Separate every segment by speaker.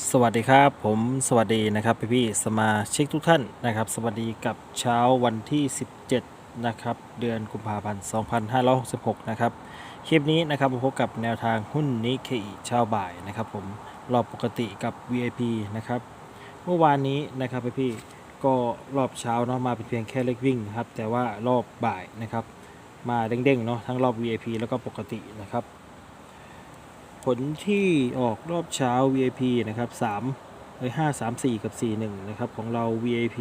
Speaker 1: สวัสดีครับผมสวัสดีนะครับพี่พี่สมาชิกทุกท่านนะครับ สวัสดีกับเช้าวันที่ 17 นะครับ เดือนกุมภาพันธ์ 2566 นะครับ คลิปนี้นะครับมาพบกับแนวทางหุ้นนิเคอิเช้าบ่ายนะครับ ผมรอบปกติกับ VIP นะครับ เมื่อวานนี้นะครับพี่พี่ก็รอบเช้าเนาะมาเป็นเพียงแค่เล็กวิ่งครับแต่ว่ารอบบ่ายนะครับ มาเด้งๆเนาะทั้งรอบ VIP แล้วก็ปกตินะครับ ผลที่ออกรอบเช้า VIP นะครับ3เอ้ย5 3 4 กับ 4 1 นะครับ ของเรา VIP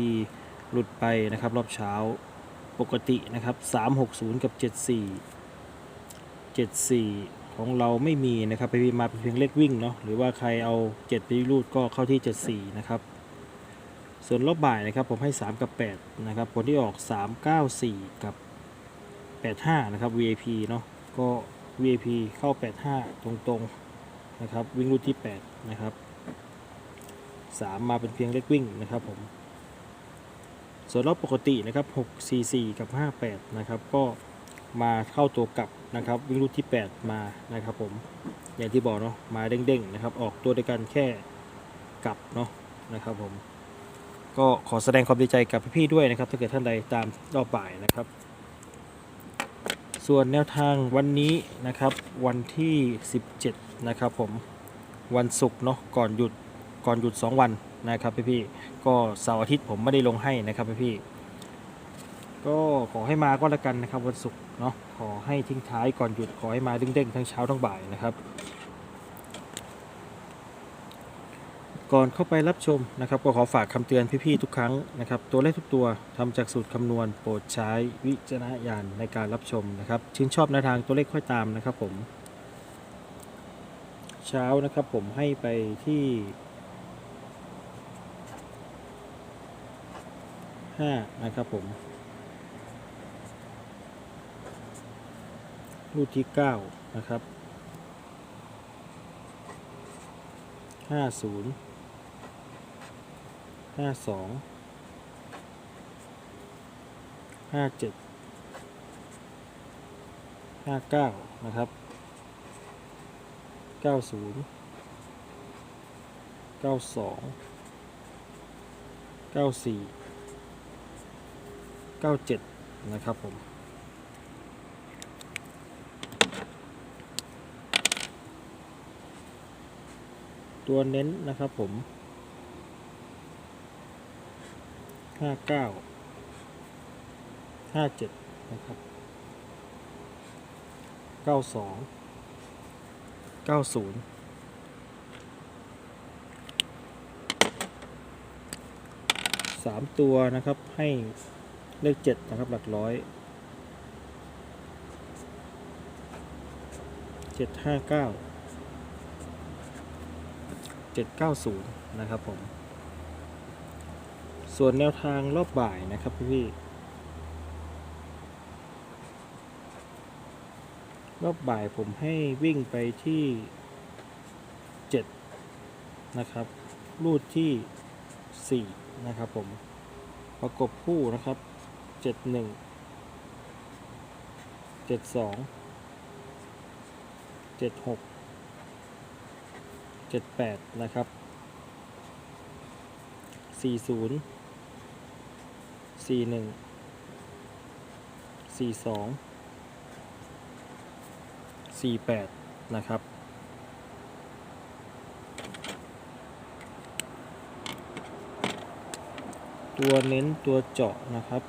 Speaker 1: หลุดไปนะครับ รอบเช้าปกตินะครับ 3 6 0 กับ 74 74 ของเราไม่มีนะครับ ไปมาเป็นเพียงเลขวิ่งเนาะหรือว่าใครเอา 7 ไปรูดก็เข้าที่ 74 นะครับ ส่วนรอบบ่ายนะครับ ผมให้ 3 กับ 8 นะครับ ผลที่ออก 3 9 4 กับ 85 นะครับ VIP เนาะก็ VIP เข้า 85 ตรงๆนะครับ วิ่งรูดที่ 8 นะครับ 3 มาเป็นเพียงเลขวิ่งนะครับผมส่วนรอบปกตินะครับ6 4 4กับ 58 นะครับ ก็มาเข้าตัวกลับนะครับ วิ่งรูดที่ 8 มานะครับผม อย่างที่บอกเนาะ มาเด้งๆนะครับ ออกตัวด้วยกันแค่กลับเนาะนะครับผม ก็ขอแสดงความดีใจกับพี่ๆด้วยนะครับ ถ้าเกิดท่านใดตามรอบบ่ายนะครับ ส่วนแนวทางวันนี้นะครับวันที่ 17 นะครับผมวันศุกร์เนาะก่อนหยุดก่อนหยุด 2 วันนะครับพี่พี่ก็เสาร์อาทิตย์ผมไม่ได้ลงให้นะครับพี่พี่ก็ขอให้มาก็แล้วกันนะครับวันศุกร์เนาะขอให้ทิ้งท้ายก่อนหยุดขอให้มาเด้งๆทั้งเช้าทั้งบ่ายนะครับ ก่อนเข้าไปรับชมนะครับ ก็ขอฝากคำเตือนพี่ๆทุกครั้งนะครับ ตัวเลขทุกตัวทำจากสูตรคำนวณ โปรดใช้วิจารณญาณในการรับชมนะครับชื่นชอบแนวทางตัวเลขค่อยตามนะครับผม เช้านะครับผมให้ไปที่ห้านะครับผมรูปที่เก้านะครับห้าศูนย์ ห้าสองห้าเจ็ดห้าเก้านะครับเก้าศูนย์เก้าสองเก้าสี่เก้าเจ็ดนะครับผมตัวเน้นนะครับผม ห้าเก้าห้าเจ็ดนะครับเก้าสองเก้าศูนย์สามตัวนะครับให้เลขเจ็ดนะครับหลักร้อยเจ็ดห้าเก้าเจ็ดเก้าศูนย์นะครับผม ส่วนแนวทางรอบบ่ายนะครับพี่ๆรอบบ่ายผมให้วิ่งไปที่ 7 นะครับ รูดที่ 4 นะครับผม ประกบคู่นะครับ 71 72 76 78 นะครับ 40 สี่หนึ่งสี่สองสี่แปดนะครับ ตัวเน้นตัวเจาะนะครับ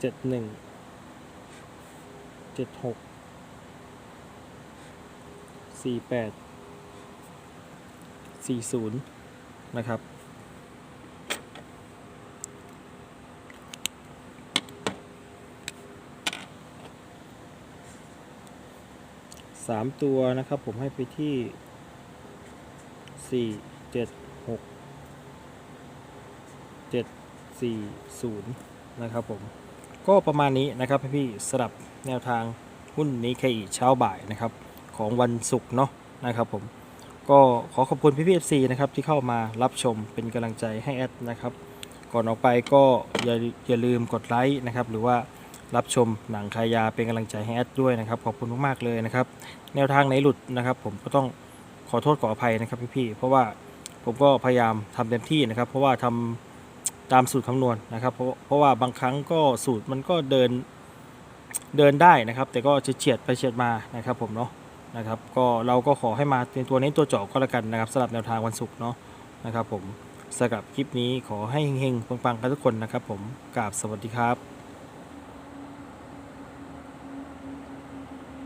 Speaker 1: เจ็ดหนึ่งเจ็ดหกสี่แปดสี่ศูนย์นะครับ สามตัวนะครับ ผมให้ไปที่สี่เจ็ดหกเจ็ดสี่ศูนย์นะครับผมก็ประมาณนี้นะครับพี่ๆสำหรับแนวทางหุ้นนี้เคอีเช้าบ่ายนะครับ ของวันศุกร์เนาะนะครับผมก็ขอขอบคุณพี่พีเอฟซีนะครับที่เข้ามารับชมเป็นกำลังใจให้แอดนะครับ ก่อนออกไปก็อย่าอย่าลืมกดไลค์นะครับ หรือว่า รับชมหนังคายาเป็นกำลังใจให้แอดด้วยนะครับ ขอบคุณมากๆเลยนะครับ แนวทางไหนหลุดนะครับ ผมก็ต้องขอโทษขออภัยนะครับพี่ๆเพราะว่าผมก็พยายามทำเต็มที่นะครับ เพราะว่าทำตามสูตรคำนวณนะครับเพราะเพราะว่าบางครั้งก็สูตรมันก็เดินเดินได้นะครับ แต่ก็จะเฉียดไปเฉียดมานะครับ ผมเนาะนะครับ ก็เราก็ขอให้มาเป็นตัวนี้ตัวเจาะก็แล้วกันนะครับสำหรับแนวทางวันศุกร์เนาะนะครับ ผมสำหรับคลิปนี้ขอให้เฮงๆปังๆกันทุกคนนะครับ ผมกราบสวัสดีครับ